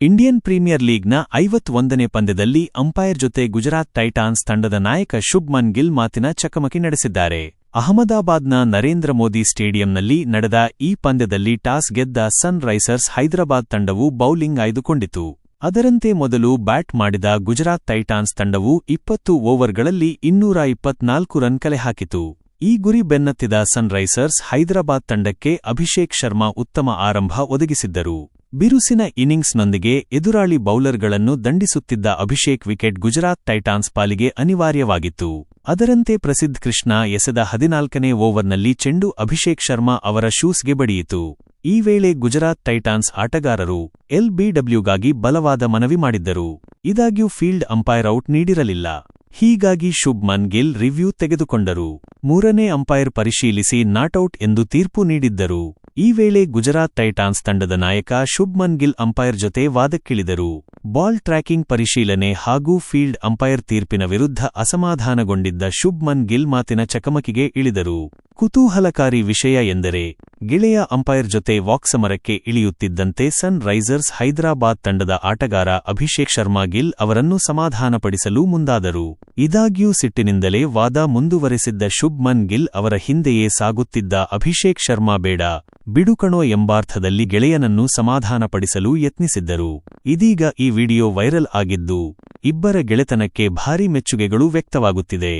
Indian premier ಲೀಗ್ನ ಐವತ್ತೊಂದನೇ ಪಂದ್ಯದಲ್ಲಿ umpire ಜೊತೆ Gujarat Titans ತಂಡದ ನಾಯಕ ಶುಭ್ಮನ್ ಗಿಲ್ ಮಾತಿನ ಚಕಮಕಿ ನಡೆಸಿದ್ದಾರೆ. ಅಹಮದಾಬಾದ್ನ ನರೇಂದ್ರ ಮೋದಿ ಸ್ಟೇಡಿಯಂನಲ್ಲಿ ನಡೆದ ಈ ಪಂದ್ಯದಲ್ಲಿ ಟಾಸ್ ಗೆದ್ದ ಸನ್ ರೈಸರ್ಸ್ ಹೈದರಾಬಾದ್ ತಂಡವು ಬೌಲಿಂಗ್ ಆಯ್ದುಕೊಂಡಿತು. ಅದರಂತೆ ಮೊದಲು ಬ್ಯಾಟ್ ಮಾಡಿದ ಗುಜರಾತ್ ಟೈಟಾನ್ಸ್ ತಂಡವು ಇಪ್ಪತ್ತು ಓವರ್ಗಳಲ್ಲಿ ಇನ್ನೂರ ಇಪ್ಪತ್ನಾಲ್ಕು ರನ್ ಕಲೆ ಹಾಕಿತು. ಈ ಗುರಿ ಬೆನ್ನತ್ತಿದ ಸನ್ ರೈಸರ್ಸ್ ಹೈದರಾಬಾದ್ ತಂಡಕ್ಕೆ ಅಭಿಷೇಕ್ ಶರ್ಮಾ ಉತ್ತಮ ಆರಂಭ ಒದಗಿಸಿದ್ದರು. ಬಿರುಸಿನ ಇನ್ನಿಂಗ್ಸ್ನೊಂದಿಗೆ ಎದುರಾಳಿ ಬೌಲರ್ಗಳನ್ನು ದಂಡಿಸುತ್ತಿದ್ದ ಅಭಿಷೇಕ್ ವಿಕೆಟ್ ಗುಜರಾತ್ ಟೈಟಾನ್ಸ್ ಪಾಲಿಗೆ ಅನಿವಾರ್ಯವಾಗಿತ್ತು. ಅದರಂತೆ ಪ್ರಸಿದ್ಧ ಕೃಷ್ಣ ಎಸೆದ ಹದಿನಾಲ್ಕನೇ ಓವರ್ನಲ್ಲಿ ಚೆಂಡು ಅಭಿಷೇಕ್ ಶರ್ಮಾ ಅವರ ಶೂಸ್ಗೆ ಬಡಿಯಿತು. ಈ ವೇಳೆ ಗುಜರಾತ್ ಟೈಟಾನ್ಸ್ ಆಟಗಾರರು ಎಲ್ಬಿಡಬ್ಲ್ಯೂಗಾಗಿ ಬಲವಾದ ಮನವಿ ಮಾಡಿದ್ದರು. ಇದಾಗ್ಯೂ ಫೀಲ್ಡ್ ಅಂಪೈರ್ ಔಟ್ ನೀಡಿರಲಿಲ್ಲ. ಹೀಗಾಗಿ ಶುಭ್ಮನ್ ಗಿಲ್ ರಿವ್ಯೂ ತೆಗೆದುಕೊಂಡರು. ಮೂರನೇ ಅಂಪೈರ್ ಪರಿಶೀಲಿಸಿ ನಾಟೌಟ್ ಎಂದು ತೀರ್ಪು ನೀಡಿದ್ದರು. ಈ ವೇಳೆ ಗುಜರಾತ್ ಟೈಟಾನ್ಸ್ ತಂಡದ ನಾಯಕ ಶುಭ್ಮನ್ ಗಿಲ್ ಅಂಪೈರ್ ಜೊತೆ ವಾದಕ್ಕಿಳಿದರು. ಬಾಲ್ ಟ್ರ್ಯಾಕಿಂಗ್ ಪರಿಶೀಲನೆ ಹಾಗೂ ಫೀಲ್ಡ್ ಅಂಪೈರ್ ತೀರ್ಪಿನ ವಿರುದ್ಧ ಅಸಮಾಧಾನಗೊಂಡಿದ್ದ ಶುಭ್ಮನ್ ಗಿಲ್ ಮಾತಿನ ಚಕಮಕಿಗೆ ಇಳಿದರು. ಕುತೂಹಲಕಾರಿ ವಿಷಯ ಎಂದರೆ, ಗೆಳೆಯ ಅಂಪೈರ್ ಜೊತೆ ವಾಕ್ಸಮರಕ್ಕೆ ಇಳಿಯುತ್ತಿದ್ದಂತೆ ಸನ್ ರೈಸರ್ಸ್ ಹೈದರಾಬಾದ್ ತಂಡದ ಆಟಗಾರ ಅಭಿಷೇಕ್ ಶರ್ಮಾ ಗಿಲ್ ಅವರನ್ನು ಸಮಾಧಾನಪಡಿಸಲು ಮುಂದಾದರು. ಇದಾಗ್ಯೂ ಸಿಟ್ಟಿನಿಂದಲೇ ವಾದ ಮುಂದುವರೆಸಿದ್ದ ಶುಭ್ಮನ್ ಗಿಲ್ ಅವರ ಹಿಂದೆಯೇ ಸಾಗುತ್ತಿದ್ದ ಅಭಿಷೇಕ್ ಶರ್ಮಾ ಬೇಡ, ಬಿಡುಕಣೋ ಎಂಬಾರ್ಥದಲ್ಲಿ ಗೆಳೆಯನನ್ನು ಸಮಾಧಾನಪಡಿಸಲು ಯತ್ನಿಸಿದ್ದರು. ಇದೀಗ ಈ ವಿಡಿಯೋ ವೈರಲ್ ಆಗಿದ್ದು, ಇಬ್ಬರ ಗೆಳೆತನಕ್ಕೆ ಭಾರೀ ಮೆಚ್ಚುಗೆಗಳು ವ್ಯಕ್ತವಾಗುತ್ತಿದೆ.